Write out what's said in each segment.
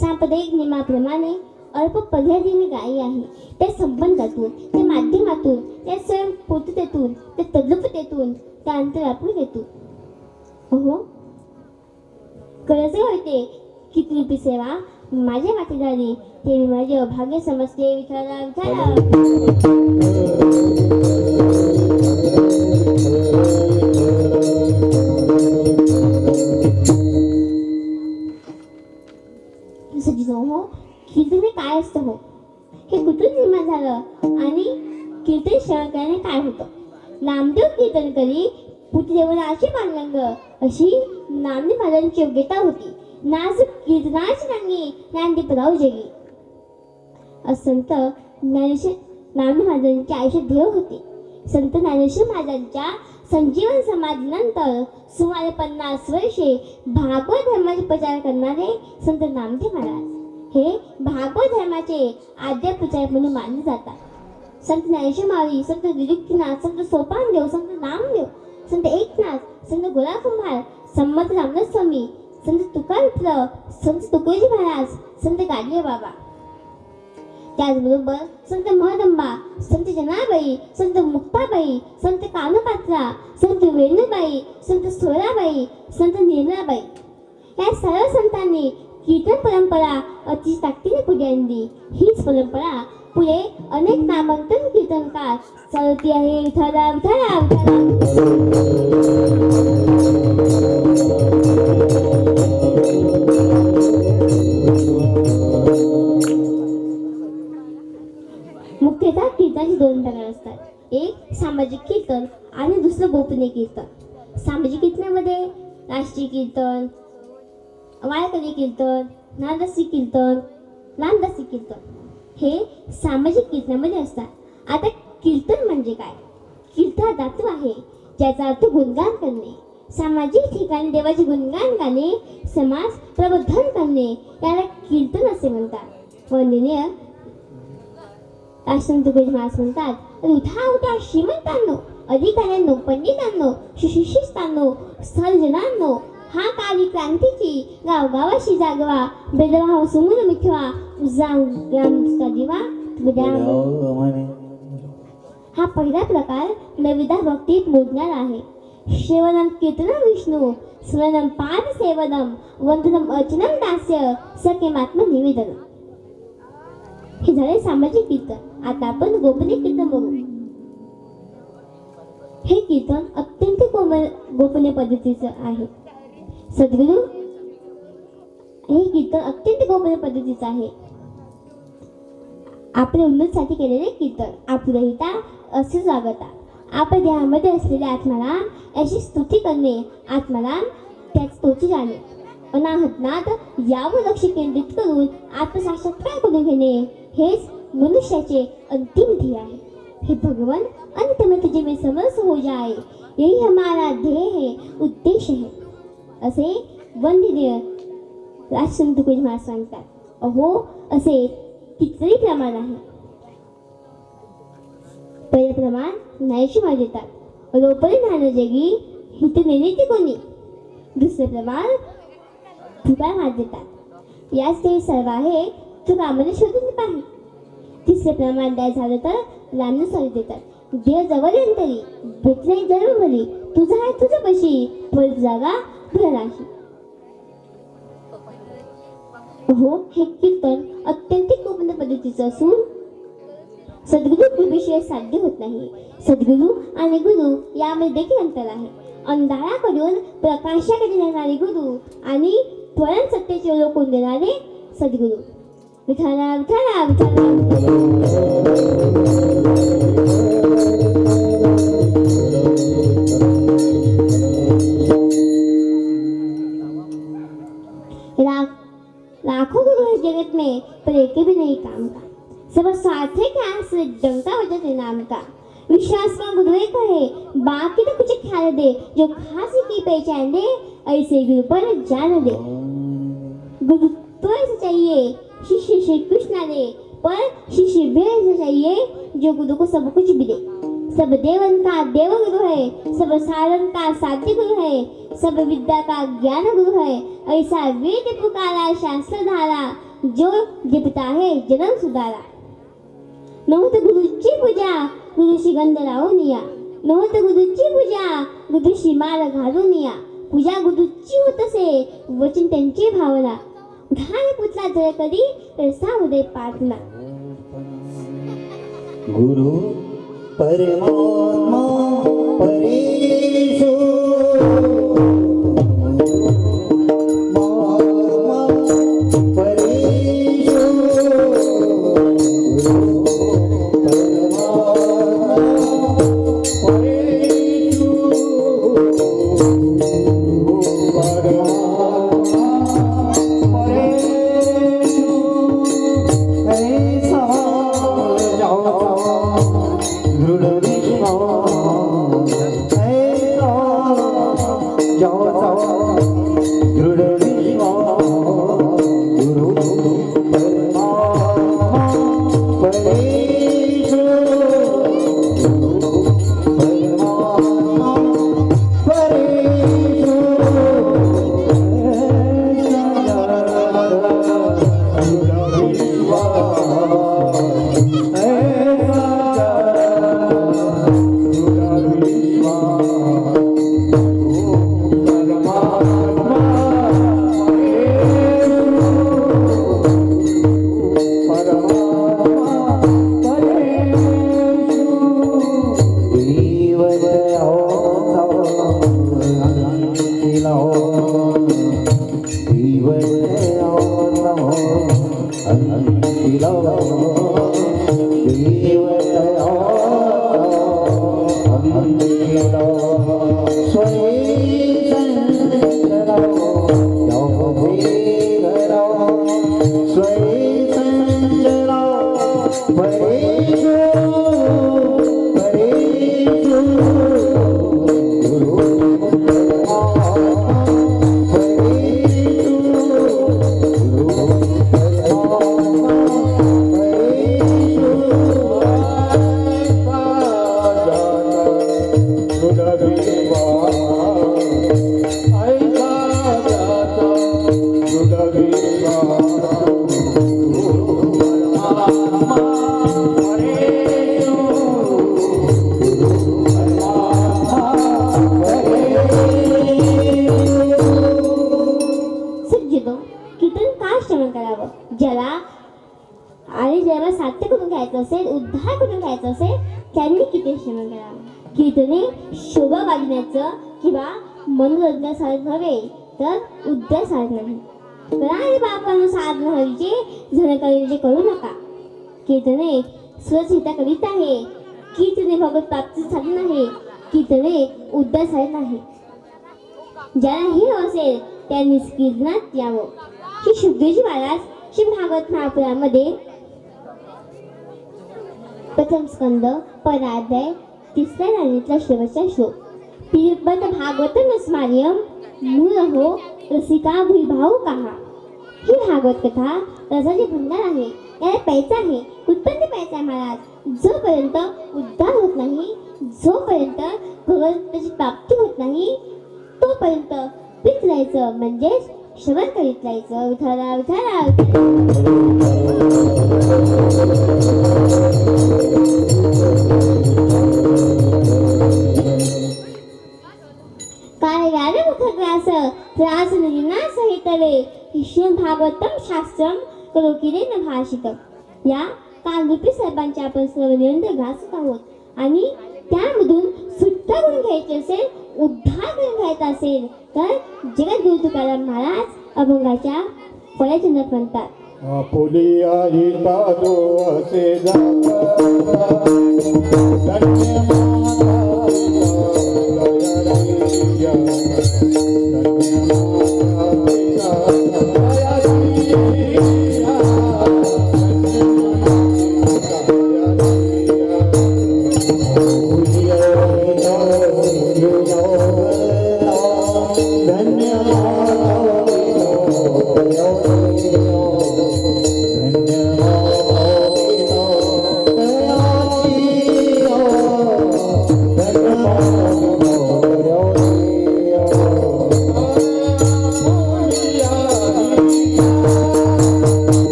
सांप्रदायिक नियमाप्रमाणे अल्प पद्धतीने गायी आहे. त्या संबंधातून त्या माध्यमातून त्या स्वयंपूर्ततेतून त्या तद्रुपतेतून त्या अंतरात्मतेतून हो कळसे होते किती रुपी सेवा माझ्या वाटी ते मी माझे अभाग्य समजते. विचारा विचारा योग्यता होती. नाजूक गिरनाज नांगी ज्ञानदीपराव जगी असंत ज्ञानेश्वर नामदेव महाराजांचे आयुष्य देव होते. संत ज्ञानेश्वर महाराजांच्या संजीवन समाधीनंतर सुमारे पन्नास वर्षे भागवत धर्माचे प्रचार करणारे संत नामदेव महाराज हे भागवत धर्माचे आद्य प्रचारक म्हणून मानले जातात. संत ज्ञानेश्वर मावी संत निरुक्तीनाथ संत सोपानदेव संत नामदेव संत एकनाथ संत गुलाब कुंभार संमत रामदास स्वामी संत तुकावित्र संत तुकोजी महाराज संत गाडगे बाबा. त्याचबरोबर संत महदंबा संत जनाबाई संत मुक्ताबाई संत कानपात्रा संत वेणूबाई संत सोळाबाई संत निर्मलाबाई. या सर्व संतांनी कीर्तन परंपरा अति ताकदीने पुढे आणली. हीच परंपरा पुढे अनेक नामांकन कीर्तनकार चालती आहे. विठाला विठाला विठाला कीर्तनाचे दोन प्रकार असतात. एक सामाजिक कीर्तन आणि दुसरं गोपनीय कीर्तन. सामाजिक कीर्तनामध्ये राष्ट्रीय कीर्तन वाळकरी कीर्तन नादसी कीर्तन नामदासी कीर्तन हे सामाजिक कीर्तनामध्ये असतात. आता कीर्तन म्हणजे काय? कीर्तन हा धातू आहे ज्याचा अर्थ गुणगान करणे. सामाजिक ठिकाणी देवाचे गुणगान गाणे समाज प्रबोधन करणे याला कीर्तन असे म्हणतात. वंदनीय राष्ट्रसंत तुकडोजी महाराज म्हणतात उठा उठा श्रीमंतांनो अधिकाऱ्यांनो पंडितांनो सुशिक्षितांनो सर्जनांनो हा काली क्रांतीची गावगावाशी जागवा भेदभाव सुमून मिठवा ग्रामचा दिवा हा पहिला प्रकार नविदा भक्तीत मोडणार आहे. श्रेवनम कीर्तनम विष्णू स्मरणम पाद सेवनम वंदनम अर्चनम दास्य सकेमात्म निवेदन हे झाले सामाजिक कीर्तन. आता आपण गोपनीय कीर्तन बघू. हे कीर्तन अत्यंत कोमल गोपनीय पद्धतीचं आहे. सद्गुरू हे कीर्तन अत्यंत गोपनीय पद्धतीचं आहे. आपल्या उन्नतीसाठी केलेले कीर्तन. आपुरहिता असे जागता आपल्या देहामध्ये असलेल्या आत्माला याची स्तुती करणे आत्माला त्याच तोची जाणे अनाहतनात यावर लक्ष केंद्रित करून आत्मसाक्षात्कार करून घेणे. हेच मनुष्याचे अंतिम ध्येय आहे. हे भगवान अंत में तुझे में समरस हो जाए यही हमारा ध्येय है उद्देश है. असे वंदनीय राजसंत तुकोजी महाराज सांगतात. अहो असे कितीतरी प्रमाण आहे. पहिले प्रमाण ज्ञानेश्वर देतात. रोपणे नाणं जगी हित नेण्याची कोणी? दुसरे प्रमाण तुका महाराज देतात. याच ते सर्व आहे तू कामाने शोधून पाही तिसरे प्रमाण द्याय झालं तर लांब सॉरी देतात. देव जवळ अंतरी भेटले जन्म भरी तुझा आहे तुझ्या पशी परत जागा भराशी हो हे कीर्तन अत्यंत गोपनीय पद्धतीचं असून सद्गुरू कृपेशिवाय साध्य होत नाही. सद्गुरू आणि गुरु यामध्ये देखील अंतर आहे. अंधाराकडून प्रकाशाकडे नेणारे गुरु आणि त्वरण सत्तेचे लोकून देणारे सद्गुरू. विठाला लाखों गुरु है जगत में पर एक भी नहीं काम का सब स्वार्थ है क्या से डंका वजह का विश्वास का। गुरु एक है बाकी तो कुछ ख्याल दे जो खासी की। पहचान दे ऐसे गुरु पर जान दे गुरु तो ऐसा चाहिए शिष्य श्री कृष्ण दे पर शिष्य भी चाहिए जो गुरु को सब कुछ भी दे सब देवन का देवगुरु है, सब साधन का साध्य गुरु है, सब विद्या का ज्ञान गुरु है, ऐसा वेद पुकारा शास्त्र धारा जो जपता है, जन्म सुधारा। नव्हतं गुरुची पूजा, गुरु श्री गंध लावून या नव्हतं गुरुची पूजा, गुरु श्री माळ घालून या पूजा गुरु गुरुची होत असे वचन त्यांची भावना। घाल पुतला जर कधी तर उदय पाटला गुरु परमात्मा परेशो നമോ ദൈവത്തെ ഓം നമോ അന്തിലോ ദൈവത്തെ ഓം അന്തിലോ സ്വയം Wait. काय कुठून करून असेल त्यांनी किती श्रवण करावं कीर्तने शोभा वाजण्याचं किंवा मनोरंजनासाठी नव्हे तर उद्धार साधन आहे करा बापानं साधन हवीचे झनकारीचे करू नका कीर्तने स्वचिता करीत आहे कीर्तने भगवत प्राप्ती साधन आहे कीर्तने उद्धार साधन आहे ज्याला हे असेल त्यांनी कीर्तनात यावं श्री शुद्धजी महाराज श्री भागवत महापुरामध्ये प्रथम स्कंद पराध्याय तिसऱ्या राणीतला शेवटचा श्लोक पिबत भागवत नस्मार्यम मूळ हो रसिका भूभाऊ कहा. ही भागवत कथा रसाचे भंडार आहे. याला प्यायचं आहे. उत्पन्न प्यायचं आहे महाराज. जोपर्यंत उद्धार होत नाही जोपर्यंत भगवंताची प्राप्ती होत नाही तोपर्यंत पीत राहायचं म्हणजेच श्रवण करीत राहायचं विठारा विठारा काय व्याल भागवतम शास्त्रम कलोकिरे न भाषित या कालरूपी सर्वांचे आपण सर्व निरंतर घासत आहोत आणि त्यामधून सुद्धा करून घ्यायचे असेल उद्धार करून घ्यायचा असेल तर जगद्गुरु तुकाराम महाराज अभंगाच्या फळ्याचे नट म्हणतात। आपुली आई ताजो असे जाता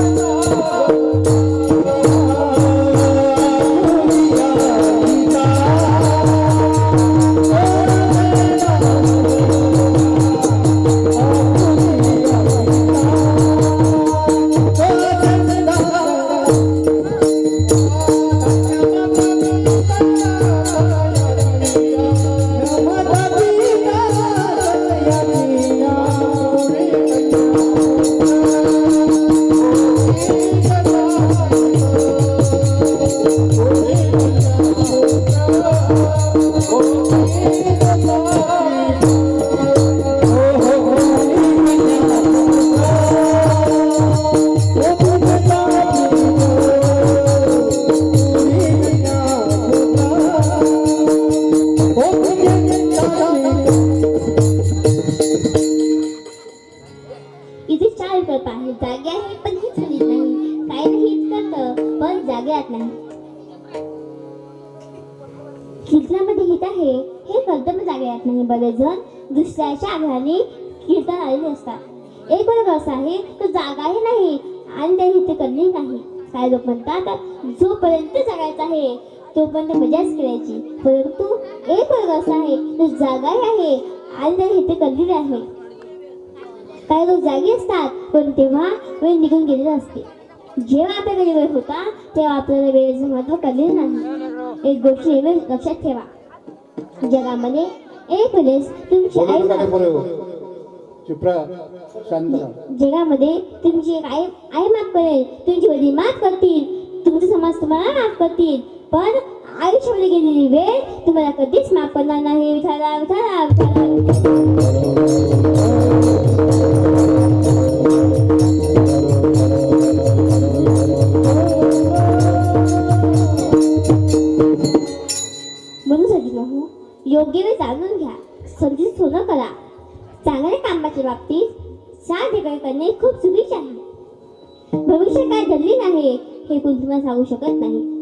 Oh, दुसऱ्याच्या आग्रहाने कीर्तन आलेले असतात. एक वर्ग असा आहे तो जागाही नाही आणि त्या हित करणे नाही. काही लोक म्हणतात जोपर्यंत जगायचं आहे तोपर्यंत मजाच करायची. परंतु एक वर्ग असा आहे तो जागाही आहे आणि त्या हित करलेले आहे काही लोक जागी असतात पण तेव्हा वेळ निघून गेलेला असते. जेव्हा आपल्याकडे वेळ होता तेव्हा आपल्याला वेळेचं महत्त्व कळले नाही. एक गोष्ट नेहमी लक्षात ठेवा. जगामध्ये तुमची आई बोलू. नका शांत राहा. जगामध्ये तुमची एक आई आई माफ करेल. तुमची वडील माफ करतील. तुमचा समाज तुम्हाला माफ करतील. पण आयुष्यामध्ये गेलेली वेळ तुम्हाला कधीच माफ करणार नाही. विठाला विठाला विठाला राहू शकत नाही.